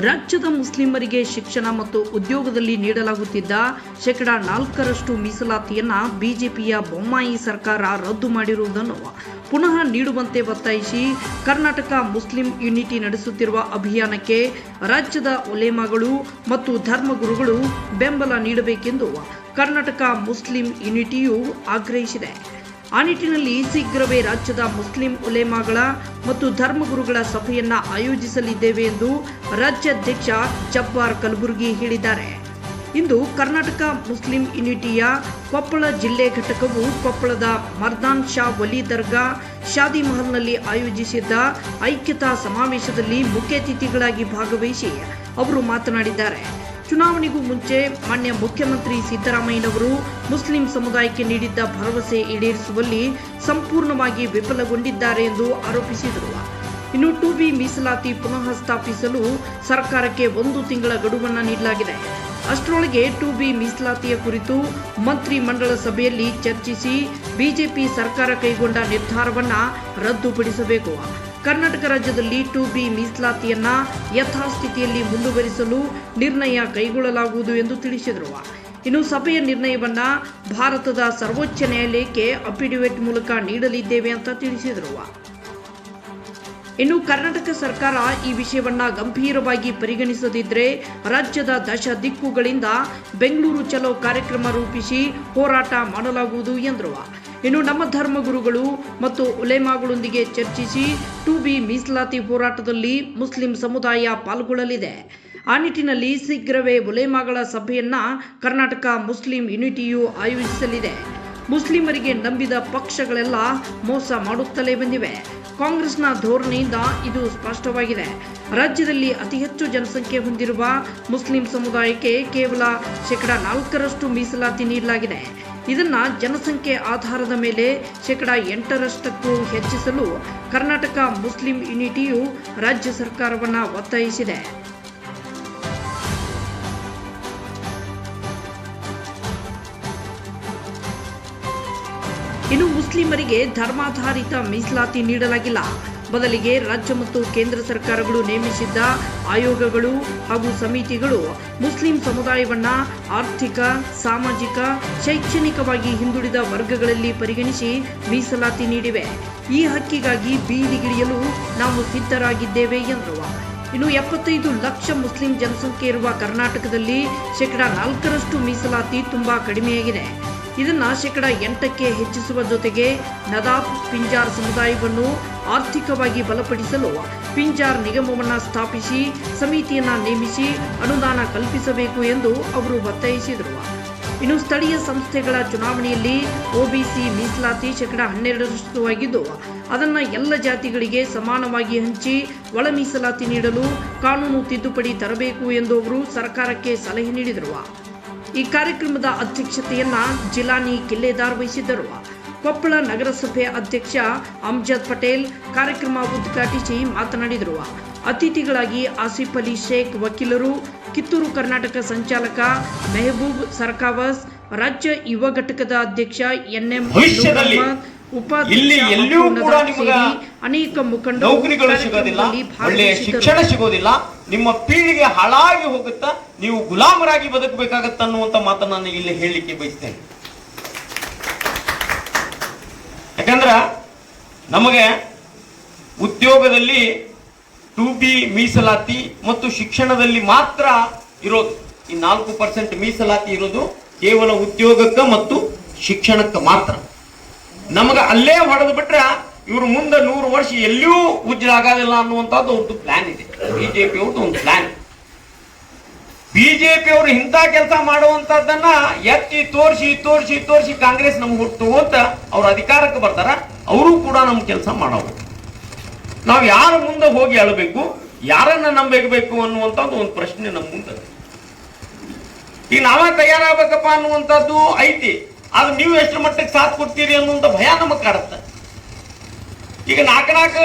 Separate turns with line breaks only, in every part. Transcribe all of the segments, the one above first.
ರಾಜ್ಯದ ಮುಸ್ಲಿಮರಿಗೆ ಶಿಕ್ಷಣ ಮತ್ತು ಉದ್ಯೋಗದಲ್ಲಿ ನೀಡಲಾಗುತ್ತಿದ್ದ ಶೇಕಡಾ ನಾಲ್ಕರಷ್ಟು ಮೀಸಲಾತಿಯನ್ನ ಬಿಜೆಪಿಯ ಬೊಮ್ಮಾಯಿ ಸರ್ಕಾರ ರದ್ದು ಮಾಡಿರುವುದನ್ನು ಪುನಃ ನೀಡುವಂತೆ ಒತ್ತಾಯಿಸಿ ಕರ್ನಾಟಕ ಮುಸ್ಲಿಂ ಯುನಿಟಿ ನಡೆಸುತ್ತಿರುವ ಅಭಿಯಾನಕ್ಕೆ ರಾಜ್ಯದ ಒಲೇಮಾಗಳು ಮತ್ತು ಧರ್ಮಗುರುಗಳು ಬೆಂಬಲ ನೀಡಬೇಕೆಂದು ಕರ್ನಾಟಕ ಮುಸ್ಲಿಂ ಯುನಿಟಿಯು ಆಗ್ರಹಿಸಿದೆ. ಆ ನಿಟ್ಟಿನಲ್ಲಿ ಶೀಘ್ರವೇ ರಾಜ್ಯದ ಮುಸ್ಲಿಂ ಉಲೇಮಾಗಳ ಮತ್ತು ಧರ್ಮಗುರುಗಳ ಸಭೆಯನ್ನ ಆಯೋಜಿಸಲಿದ್ದೇವೆ ಎಂದು ರಾಜ್ಯಾಧ್ಯಕ್ಷ ಜಬ್ಬಾರ್ ಕಲಬುರ್ಗಿ ಹೇಳಿದ್ದಾರೆ. ಇಂದು ಕರ್ನಾಟಕ ಮುಸ್ಲಿಂ ಯುನಿಟಿಯ ಕೊಪ್ಪಳ ಜಿಲ್ಲೆ ಘಟಕವು ಕೊಪ್ಪಳದ ಮರ್ದಾನ್ ಶಾ ವಲಿ ದರ್ಗಾ ಶಾದಿ ಮಹಲ್ನಲ್ಲಿ ಆಯೋಜಿಸಿದ್ದ ಐಕ್ಯತಾ ಸಮಾವೇಶದಲ್ಲಿ ಮುಖ್ಯ ಅತಿಥಿಗಳಾಗಿ ಭಾಗವಹಿಸಿ ಅವರು ಮಾತನಾಡಿದ್ದಾರೆ. ಚುನಾವಣೆಗೂ ಮುಂಚೆ ಮಾನ್ಯ ಮುಖ್ಯಮಂತ್ರಿ ಸಿದ್ದರಾಮಯ್ಯನವರು ಮುಸ್ಲಿಂ ಸಮುದಾಯಕ್ಕೆ ನೀಡಿದ್ದ ಭರವಸೆ ಈಡೇರಿಸುವಲ್ಲಿ ಸಂಪೂರ್ಣವಾಗಿ ವಿಫಲಗೊಂಡಿದ್ದಾರೆ ಎಂದು ಆರೋಪಿಸಿದರು. ಇನ್ನು ಟು ಬಿ ಮೀಸಲಾತಿ ಪುನಃ ಸ್ಥಾಪಿಸಲು ಸರ್ಕಾರಕ್ಕೆ ಒಂದು ತಿಂಗಳ ಗಡುವನ್ನು ನೀಡಲಾಗಿದೆ. ಅಷ್ಟರೊಳಗೆ ಟು ಬಿ ಮೀಸಲಾತಿಯ ಕುರಿತು ಮಂತ್ರಿ ಮಂಡಳ ಸಭೆಯಲ್ಲಿ ಚರ್ಚಿಸಿ ಬಿಜೆಪಿ ಸರ್ಕಾರ ಕೈಗೊಂಡ ನಿರ್ಧಾರವನ್ನು ರದ್ದುಪಡಿಸಬೇಕು. ಕರ್ನಾಟಕ ರಾಜ್ಯದಲ್ಲಿ ಟು ಬಿ ಮೀಸಲಾತಿಯನ್ನ ಯಥಾಸ್ಥಿತಿಯಲ್ಲಿ ಮುಂದುವರಿಸಲು ನಿರ್ಣಯ ಕೈಗೊಳ್ಳಲಾಗುವುದು ಎಂದು ತಿಳಿಸಿದರು. ಇನ್ನು ಸಭೆಯ ನಿರ್ಣಯವನ್ನ ಭಾರತದ ಸರ್ವೋಚ್ಚ ನ್ಯಾಯಾಲಯಕ್ಕೆ ಅಫಿಡವಿಟ್ ಮೂಲಕ ನೀಡಲಿದ್ದೇವೆ ಅಂತ ತಿಳಿಸಿದರು. ಇನ್ನು ಕರ್ನಾಟಕ ಸರ್ಕಾರ ಈ ವಿಷಯವನ್ನ ಗಂಭೀರವಾಗಿ ಪರಿಗಣಿಸದಿದ್ರೆ ರಾಜ್ಯದ ದಶ ದಿಕ್ಕುಗಳಿಂದ ಬೆಂಗಳೂರು ಚಲೋ ಕಾರ್ಯಕ್ರಮ ರೂಪಿಸಿ ಹೋರಾಟ ಮಾಡಲಾಗುವುದು ಎಂದರು. ಇನ್ನು ನಮ್ಮ ಧರ್ಮಗುರುಗಳು ಮತ್ತು ಉಲೇಮಾಗಳೊಂದಿಗೆ ಚರ್ಚಿಸಿ ಟು ಬಿ ಮೀಸಲಾತಿ ಹೋರಾಟದಲ್ಲಿ ಮುಸ್ಲಿಂ ಸಮುದಾಯ ಪಾಲ್ಗೊಳ್ಳಲಿದೆ. ಆ ನಿಟ್ಟಿನಲ್ಲಿ ಶೀಘ್ರವೇ ಉಲೇಮಾಗಳ ಸಭೆಯನ್ನ ಕರ್ನಾಟಕ ಮುಸ್ಲಿಂ ಯುನಿಟಿಯು ಆಯೋಜಿಸಲಿದೆ. ಮುಸ್ಲಿಮರಿಗೆ ನಂಬಿದ ಪಕ್ಷಗಳೆಲ್ಲ ಮೋಸ ಮಾಡುತ್ತಲೇ ಬಂದಿವೆ. ಕಾಂಗ್ರೆಸ್ನ ಧೋರಣೆಯಿಂದ ಇದು ಸ್ಪಷ್ಟವಾಗಿದೆ. ರಾಜ್ಯದಲ್ಲಿ ಅತಿ ಹೆಚ್ಚು ಜನಸಂಖ್ಯೆ ಹೊಂದಿರುವ ಮುಸ್ಲಿಂ ಸಮುದಾಯಕ್ಕೆ ಕೇವಲ ಶೇಕಡ ನಾಲ್ಕರಷ್ಟು ಮೀಸಲಾತಿ ನೀಡಲಾಗಿದೆ. ಇದನ್ನ ಜನಸಂಖ್ಯೆ ಆಧಾರದ ಮೇಲೆ ಶೇಕಡಾ ಎಂಟರಷ್ಟಕ್ಕೂ ಹೆಚ್ಚಿಸಲು ಕರ್ನಾಟಕ ಮುಸ್ಲಿಂ ಯುನಿಟಿಯು ರಾಜ್ಯ ಸರ್ಕಾರವನ್ನು ಒತ್ತಾಯಿಸಿದೆ. ಇನ್ನು ಮುಸ್ಲಿಮರಿಗೆ ಧರ್ಮಾಧಾರಿತ ಮೀಸಲಾತಿ ನೀಡಲಾಗಿಲ್ಲ. ಬದಲಿಗೆ ರಾಜ್ಯ ಮತ್ತು ಕೇಂದ್ರ ಸರ್ಕಾರಗಳು ನೇಮಿಸಿದ್ದ ಆಯೋಗಗಳು ಹಾಗೂ ಸಮಿತಿಗಳು ಮುಸ್ಲಿಂ ಸಮುದಾಯವನ್ನ ಆರ್ಥಿಕ, ಸಾಮಾಜಿಕ, ಶೈಕ್ಷಣಿಕವಾಗಿ ಹಿಂದುಳಿದ ವರ್ಗಗಳಲ್ಲಿ ಪರಿಗಣಿಸಿ ಮೀಸಲಾತಿ ನೀಡಿವೆ. ಈ ಹಕ್ಕಿಗಾಗಿ ಬೀದಿಗಿಳಿಯಲು ನಾವು ಸಿದ್ಧರಾಗಿದ್ದೇವೆ ಎಂದರು. ಇನ್ನು ಎಪ್ಪತ್ತೈದು ಲಕ್ಷ ಮುಸ್ಲಿಂ ಜನಸಂಖ್ಯೆ ಇರುವ ಕರ್ನಾಟಕದಲ್ಲಿ ಶೇಕಡಾ ನಾಲ್ಕರಷ್ಟು ಮೀಸಲಾತಿ ತುಂಬಾ ಕಡಿಮೆಯಾಗಿದೆ. ಇದನ್ನ ಶೇಕಡ ಎಂಟಕ್ಕೆ ಹೆಚ್ಚಿಸುವ ಜೊತೆಗೆ ನದಾಫ್ ಪಿಂಜಾರ್ ಸಮುದಾಯವನ್ನು ಆರ್ಥಿಕವಾಗಿ ಬಲಪಡಿಸಲು ಪಿಂಜಾರ್ ನಿಗಮವನ್ನ ಸ್ಥಾಪಿಸಿ, ಸಮಿತಿಯನ್ನು ನೇಮಿಸಿ ಅನುದಾನ ಕಲ್ಪಿಸಬೇಕು ಎಂದು ಅವರು ಒತ್ತಾಯಿಸಿದರು. ಇನ್ನು ಸ್ಥಳೀಯ ಸಂಸ್ಥೆಗಳ ಚುನಾವಣೆಯಲ್ಲಿ ಒಬಿಸಿ ಮೀಸಲಾತಿ ಶೇಕಡ ಹನ್ನೆರಡರಷ್ಟು ಆಗಿದ್ದು ಅದನ್ನು ಎಲ್ಲ ಜಾತಿಗಳಿಗೆ ಸಮಾನವಾಗಿ ಹಂಚಿ ಒಳ ಮೀಸಲಾತಿ ನೀಡಲು ಕಾನೂನು ತಿದ್ದುಪಡಿ ತರಬೇಕು ಎಂದು ಅವರು ಸರ್ಕಾರಕ್ಕೆ ಸಲಹೆ ನೀಡಿದರು. ಈ ಕಾರ್ಯಕ್ರಮದ ಅಧ್ಯಕ್ಷತೆಯನ್ನ ಜಿಲಾನಿ ಕಿಲ್ಲೆದಾರ್ ವಹಿಸಿದ್ದರು. ಕೊಪ್ಪಳ ನಗರಸಭೆ ಅಧ್ಯಕ್ಷ ಅಮ್ಜದ್ ಪಟೇಲ್ ಕಾರ್ಯಕ್ರಮ ಉದ್ಘಾಟಿಸಿ ಮಾತನಾಡಿದರು. ಅತಿಥಿಗಳಾಗಿ ಆಸಿಫ್ ಅಲಿ ಶೇಖ್ ವಕೀಲರು ಕಿತ್ತೂರು ಕರ್ನಾಟಕ ಸಂಚಾಲಕ ಮೆಹಬೂಬ್ ಸರ್ಕಾವಸ್ ರಾಜ್ಯ ಯುವ ಘಟಕದ ಅಧ್ಯಕ್ಷ ಎನ್ಎಂ
ಇಲ್ಲಿ ಎಲ್ಲಿಯೂ ಕೂಡ ನಿಮಗೆ
ಅನೇಕ ಮುಖಂಡ
ನೌಕರಿಗಳು ಸಿಗೋದಿಲ್ಲ ಒಳ್ಳೆಯ ಶಿಕ್ಷಣ ಸಿಗೋದಿಲ್ಲ ನಿಮ್ಮ ಪೀಳಿಗೆ ಹಾಳಾಗಿ ಹೋಗುತ್ತಾ ನೀವು ಗುಲಾಮರಾಗಿ ಬದುಕಬೇಕಾಗತ್ತ ಅನ್ನುವಂತ ಮಾತನ್ನ ನಾನು ಇಲ್ಲಿ ಹೇಳಲಿಕ್ಕೆ ಬಯಸ್ತೇನೆ. ಯಾಕಂದ್ರ ನಮಗೆ ಉದ್ಯೋಗದಲ್ಲಿ ಟು ಬಿ ಮೀಸಲಾತಿ ಮತ್ತು ಶಿಕ್ಷಣದಲ್ಲಿ ಮಾತ್ರ ಇರೋದು. ಈ ನಾಲ್ಕು ಪರ್ಸೆಂಟ್ ಮೀಸಲಾತಿ ಇರೋದು ಕೇವಲ ಉದ್ಯೋಗಕ್ಕೆ ಮತ್ತು ಶಿಕ್ಷಣಕ್ಕೆ ಮಾತ್ರ. ನಮಗ ಅಲ್ಲೇ ಹೊಡೆದು ಬಿಟ್ರೆ ಇವ್ರ ಮುಂದೆ ನೂರು ವರ್ಷ ಎಲ್ಲಿಯೂ ಉಜ್ಜ ಆಗೋದಿಲ್ಲ ಅನ್ನುವಂಥದ್ದು ಒಂದು ಪ್ಲಾನ್ ಇದೆ. ಬಿಜೆಪಿ ಅವ್ರದ್ದು ಒಂದು ಪ್ಲಾನ್ ಬಿಜೆಪಿ ಅವರು ಇಂಥ ಕೆಲಸ ಮಾಡುವಂತದ್ದನ್ನ ಎತ್ತಿ ತೋರಿಸಿ ತೋರಿಸಿ ತೋರಿಸಿ ಕಾಂಗ್ರೆಸ್ ನಮ್ಗೆ ಹುಟ್ಟು ಅಂತ ಅವ್ರ ಅಧಿಕಾರಕ್ಕೆ ಬರ್ತಾರ. ಅವರು ಕೂಡ ನಮ್ ಕೆಲಸ ಮಾಡೋದು ನಾವು ಯಾರ ಮುಂದೆ ಹೋಗಿ ಅಳಬೇಕು, ಯಾರನ್ನ ನಂಬಬೇಕು ಅನ್ನುವಂಥದ್ದು ಒಂದು ಪ್ರಶ್ನೆ ನಮ್ಮ ಮುಂದೆ. ಈಗ ನಾವೇ ತಯಾರಾಗಬೇಕಪ್ಪ ಅನ್ನುವಂಥದ್ದು ಐತಿ. ಆದ್ರೆ ನೀವು ಎಷ್ಟು ಮಟ್ಟಕ್ಕೆ ಸಾಥ್ ಕೊಡ್ತೀರಿ ಅನ್ನುವಂಥ ಭಯ ನಮಗೆ ಕಾಡುತ್ತೆ. ಈಗ ನಾಲ್ಕು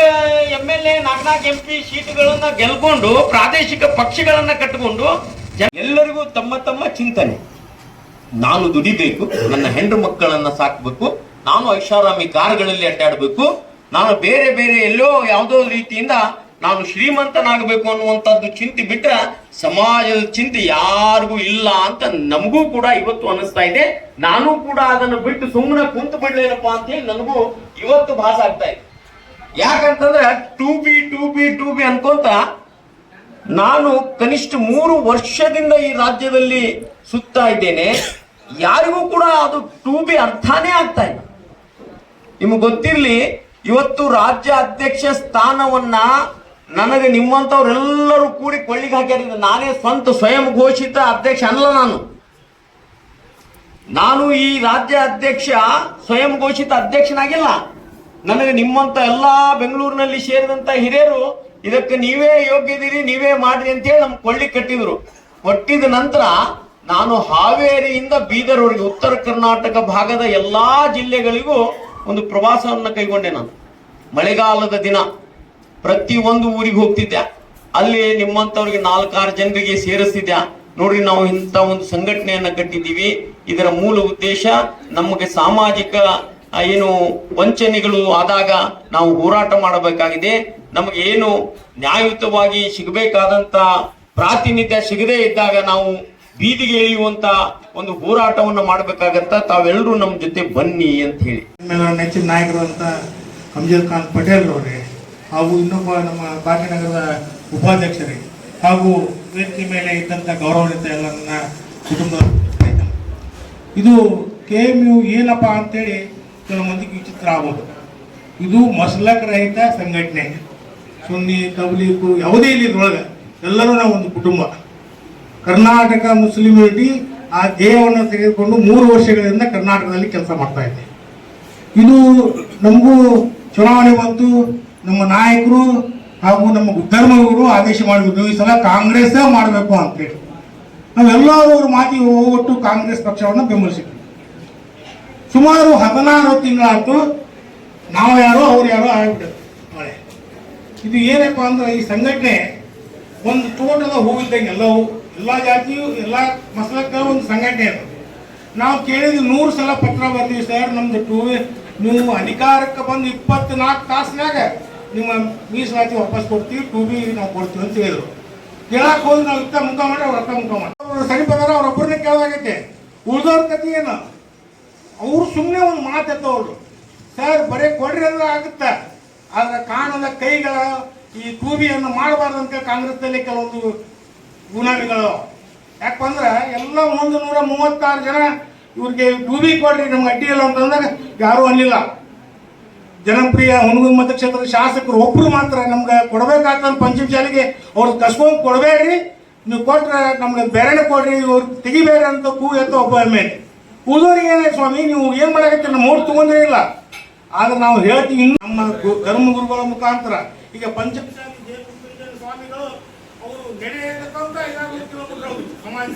ಎಂ ಎಲ್ ಎ ನಾಲ್ಕು ಎಂ ಪಿ ಸೀಟ್ಗಳನ್ನ ಗೆಲ್ಕೊಂಡು, ಪ್ರಾದೇಶಿಕ ಪಕ್ಷಗಳನ್ನು ಕಟ್ಟಿಕೊಂಡು ಎಲ್ಲರಿಗೂ ತಮ್ಮ ತಮ್ಮ ಚಿಂತನೆ. ನಾನು ದುಡಿಬೇಕು, ನನ್ನ ಹೆಣ್ಣು ಮಕ್ಕಳನ್ನ ಸಾಕ್ಬೇಕು, ನಾನು ಐಷಾರಾಮಿ ಕಾರ್ಗಳಲ್ಲಿ ಅಡ್ಡಾಡಬೇಕು, ನಾನು ಬೇರೆ ಬೇರೆ ಎಲ್ಲೋ ಯಾವುದೋ ರೀತಿಯಿಂದ ನಾನು ಶ್ರೀಮಂತನಾಗಬೇಕು ಅನ್ನುವಂಥದ್ದು ಚಿಂತೆ ಬಿಟ್ಟ ಸಮಾಜದ ಚಿಂತೆ ಯಾರಿಗೂ ಇಲ್ಲ ಅಂತ ನಮಗೂ ಕೂಡ ಇವತ್ತು ಅನಿಸ್ತಾ ಇದೆ. ನಾನು ಕೂಡ ಅದನ್ನು ಬಿಟ್ಟು ಸುಮ್ಮನೆ ಕುಂತು ಬಿಡ್ಲೇನಪ್ಪ ಅಂತ ಹೇಳಿ ನನಗೂ ಇವತ್ತು ಭಾಸ ಆಗ್ತಾ ಇದೆ. ಯಾಕಂತಂದ್ರೆ to be, to be to be ಅನ್ಕೊಂತ ನಾನು ಕನಿಷ್ಠ ಮೂರು ವರ್ಷದಿಂದ ಈ ರಾಜ್ಯದಲ್ಲಿ ಸುತ್ತಾ ಇದ್ದೇನೆ. ಯಾರಿಗೂ ಕೂಡ ಅದು ಟೂ ಬಿ ಅರ್ಥನೇ ಆಗ್ತಾ ಇಲ್ಲ. ನಿಮಗೆ ಗೊತ್ತಿರಲಿ, ಇವತ್ತು ರಾಜ್ಯ ಅಧ್ಯಕ್ಷ ಸ್ಥಾನವನ್ನ ನನಗೆ ನಿಮ್ಮಂಥವ್ರೆಲ್ಲರೂ ಕೂಡಿ ಕೊಳ್ಳಿಗೆ ಹಾಕ್ಯಾರ ನಾನೇ ಸ್ವಂತ ಸ್ವಯಂ ಘೋಷಿತ ಅಧ್ಯಕ್ಷ ಅಲ್ಲ ನಾನು. ನಾನು ಈ ರಾಜ್ಯ ಅಧ್ಯಕ್ಷ, ಸ್ವಯಂ ಘೋಷಿತ ಅಧ್ಯಕ್ಷನಾಗಿಲ್ಲ. ನನಗೆ ನಿಮ್ಮಂತ ಎಲ್ಲ ಬೆಂಗಳೂರಿನಲ್ಲಿ ಸೇರಿದಂತ ಹಿರಿಯರು, ಇದಕ್ಕೆ ನೀವೇ ಯೋಗ್ಯದಿರಿ, ನೀವೇ ಮಾಡ್ರಿ ಅಂತೇಳಿ ನಮ್ಗೆ ಕೊಳ್ಳಿ ಕಟ್ಟಿದ್ರು. ಕೊಟ್ಟಿದ ನಂತರ ನಾನು ಹಾವೇರಿಯಿಂದ ಬೀದರ್ವರೆಗೆ ಉತ್ತರ ಕರ್ನಾಟಕ ಭಾಗದ ಎಲ್ಲಾ ಜಿಲ್ಲೆಗಳಿಗೂ ಒಂದು ಪ್ರವಾಸವನ್ನು ಕೈಗೊಂಡೆ ನಾನು. ಮಳೆಗಾಲದ ದಿನ. ಪ್ರತಿ ಒಂದು ಊರಿಗೆ ಹೋಗ್ತಿದ್ದೆ ಅಲ್ಲಿ ನಿಮ್ಮಂತವ್ರಿಗೆ ನಾಲ್ಕಾರು ಜನರಿಗೆ ಸೇರಿಸ್ತಿದ್ದೆ ನೋಡ್ರಿ, ನಾವು ಇಂಥ ಒಂದು ಸಂಘಟನೆಯನ್ನ ಕಟ್ಟಿದ್ದೀವಿ. ಇದರ ಮೂಲ ಉದ್ದೇಶ ನಮಗೆ ಸಾಮಾಜಿಕ ಏನು ವಂಚನೆಗಳು ಆದಾಗ ನಾವು ಹೋರಾಟ ಮಾಡಬೇಕಾಗಿದೆ. ನಮಗೆ ಏನು ನ್ಯಾಯಯುತವಾಗಿ ಸಿಗಬೇಕಾದಂತ ಪ್ರಾತಿನಿಧ್ಯ ಸಿಗದೇ ಇದ್ದಾಗ ನಾವು ಬೀದಿಗೆ ಇಳಿಯುವಂತ ಒಂದು ಹೋರಾಟವನ್ನು ಮಾಡಬೇಕಾಗತ್ತ ತಾವೆಲ್ಲರೂ ನಮ್ಮ ಜೊತೆ ಬನ್ನಿ ಅಂತ ಹೇಳಿ.
ನೆಚ್ಚಿನ ನಾಯಕರು ಅಂತ ಅಮ್ಜದ್ ಖಾನ್ ಪಟೇಲ್ ಅವರೇ ಹಾಗೂ ಇನ್ನೊಬ್ಬ ನಮ್ಮ ಭಾಗ್ಯನಗರದ ಉಪಾಧ್ಯಕ್ಷರಿಗೆ ಹಾಗೂ ವೇದಿಕೆ ಮೇಲೆ ಇದ್ದಂಥ ಗೌರವಾನ್ವಿತ ಎಲ್ಲ ನನ್ನ ಕುಟುಂಬ ಇದು ಕೆ ಎಂ ಯು ಏನಪ್ಪ ಅಂತೇಳಿ ಕೆಲವು ಮಂದಿಗೆ ವಿಚಿತ್ರ ಆಗ್ಬೋದು. ಇದು ಮಸಲಕ್ ರಹಿತ ಸಂಘಟನೆ. ಸುನ್ನಿ, ತಬ್ಲೀಕು ಯಾವುದೇ ಇಲ್ಲಿ ಇದ್ರೊಳಗೆ ಎಲ್ಲರೂ ನಾವು ಒಂದು ಕುಟುಂಬ. ಕರ್ನಾಟಕ ಮುಸ್ಲಿಂ ಯೂನಿಟಿ ಆ ಧ್ಯೇಯವನ್ನು ತೆಗೆದುಕೊಂಡು ಮೂರು ವರ್ಷಗಳಿಂದ ಕರ್ನಾಟಕದಲ್ಲಿ ಕೆಲಸ ಮಾಡ್ತಾ ಇದೆ. ಇದು ನಮಗೂ ಚುನಾವಣೆ ಬಂತು ನಮ್ಮ ನಾಯಕರು ಹಾಗೂ ನಮ್ಮ ಧರ್ಮಗುರು ಆದೇಶ ಮಾಡಬೇಕು ಈ ಸಲ ಕಾಂಗ್ರೆಸ್ ಮಾಡಬೇಕು ಅಂತೇಳಿ ನಾವೆಲ್ಲರೂ ಅವ್ರ ಮಾತಿ ಹೋಗೊಟ್ಟು ಕಾಂಗ್ರೆಸ್ ಪಕ್ಷವನ್ನು ಬೆಂಬಲಿಸಿದ್ವಿ. ಸುಮಾರು ಹದಿನಾರು ತಿಂಗಳಾಯ್ತು, ನಾವು ಯಾರೋ ಅವ್ರು ಯಾರೋ ಆಗಿಬಿಟ್ಟು ಮಳೆ. ಇದು ಏನಪ್ಪ ಅಂದ್ರೆ ಈ ಸಂಘಟನೆ ಒಂದು ತೋಟದ ಹೋಗಿದ್ದಂಗೆ ಎಲ್ಲವೂ, ಎಲ್ಲ ಜಾತಿಯು, ಎಲ್ಲ ಮಸಲಕ್ಕ ಒಂದು ಸಂಘಟನೆ ಅದು. ನಾವು ಕೇಳಿದ್ವಿ ನೂರು ಸಲ ಪತ್ರ ಬರ್ತೀವಿ ಸರ್, ನಮ್ದು ಟೂ, ನೀವು ಅಧಿಕಾರಕ್ಕೆ ಬಂದು ಇಪ್ಪತ್ನಾಲ್ಕು ತಾಸಿನಾಗ ನಿಮ್ಮ ಮೀಸಲಾತಿ ವಾಪಸ್ ಕೊಡ್ತೀವಿ ಟು ಬಿ ನಾವು ಕೊಡ್ತೀವಿ ಅಂತ ಹೇಳಿದ್ರು. ಕೇಳಕ್ ಹೋಗಿ ನಾವು ಇತ್ತ ಮುಖ ಮಾಡಿ ಅವ್ರ ಅಕ್ಕ ಮುಖ ಮಾಡಿ ಅವ್ರು ಸರಿ ಅವ್ರೊಬ್ಬರನ್ನೇ ಕೇಳೋದಾಗೈತೆ ಉಳ್ದವ್ರ ಕತೆ ಏನು? ಅವರು ಸುಮ್ಮನೆ ಒಂದು ಮಾತು ಎತ್ತವರು ಸರ್, ಬರೀ ಕೊಡ್ರಿ ಅಂದ್ರೆ ಆಗುತ್ತೆ. ಆದ್ರೆ ಕಾಣದ ಕೈಗಳ ಈ ಟೂಬಿಯನ್ನು ಮಾಡಬಾರ್ದಂತ ಕಾಂಗ್ರೆಸ್ನಲ್ಲಿ ಕೆಲವೊಂದು ಗುಲಾಮಿಗಳು. ಯಾಕಂದ್ರೆ ಎಲ್ಲ ಒಂದು ನೂರ ಮೂವತ್ತಾರು ಜನ ಇವ್ರಿಗೆ ಟೂಬಿ ಕೊಡ್ರಿ, ನಮ್ಗೆ ಅಡ್ಡಿ ಇಲ್ಲ ಅಂತಂದಾಗ ಯಾರೂ ಅನ್ನಿಲ್ಲ ಜನಪ್ರಿಯ ಹುಣಗುಂದ ಮತಕ್ಷೇತ್ರದ ಶಾಸಕರು ಒಬ್ರು ಮಾತ್ರ ನಮ್ಗೆ ಕೊಡ್ಬೇಕಾಗ್ತದ ಪಂಚಮ ಶಾಲೆಗೆ. ಅವ್ರು ಕಸ್ಕೊಂಡ್ ಕೊಡಬೇಡ್ರಿ. ನೀವು ಕೊಟ್ರೆ ನಮ್ಗೆ ಬೇರೆನೆ ಕೊಡ್ರಿ, ಇವ್ರು ತೆಗಿಬೇಡ ಅಂತ ಕೂ ಎತ್ತ ಒಬ್ಬ ಎಮ್ಮೆ. ಕೂದೋರಿಗೆ ಏನೇ ಸ್ವಾಮಿ, ನೀವು ಏನು ಮಾಡಕತ್ತೀರಿ? ನಮ್ಮ ಓಟ್ ತಗೊಂಡ್ರೆ ಇಲ್ಲ. ಆದ್ರೆ ನಾವು ಹೇಳ್ತೀವಿ ಇನ್ನು ನಮ್ಮ ಧರ್ಮ ಗುರುಗಳ ಮುಖಾಂತರ. ಈಗ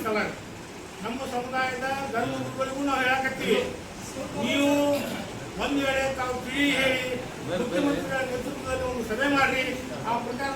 ಸ್ಥಳ ನಮ್ಮ ಸಮುದಾಯದ ಧರ್ಮ ಗುರುಗಳಿಗೂ ನಾವು ಹೇಳಕತ್ತೀವಿ. ನೀವು ಒಂದು ವೇಳೆ ತಾವು ತಿಳಿ ಹೇಳಿ ಮುಖ್ಯಮಂತ್ರಿಗಳ ನೇತೃತ್ವದಲ್ಲಿ ಒಂದು ಸಭೆ ಮಾಡಿ ಆ ಪ್ರಕಾರ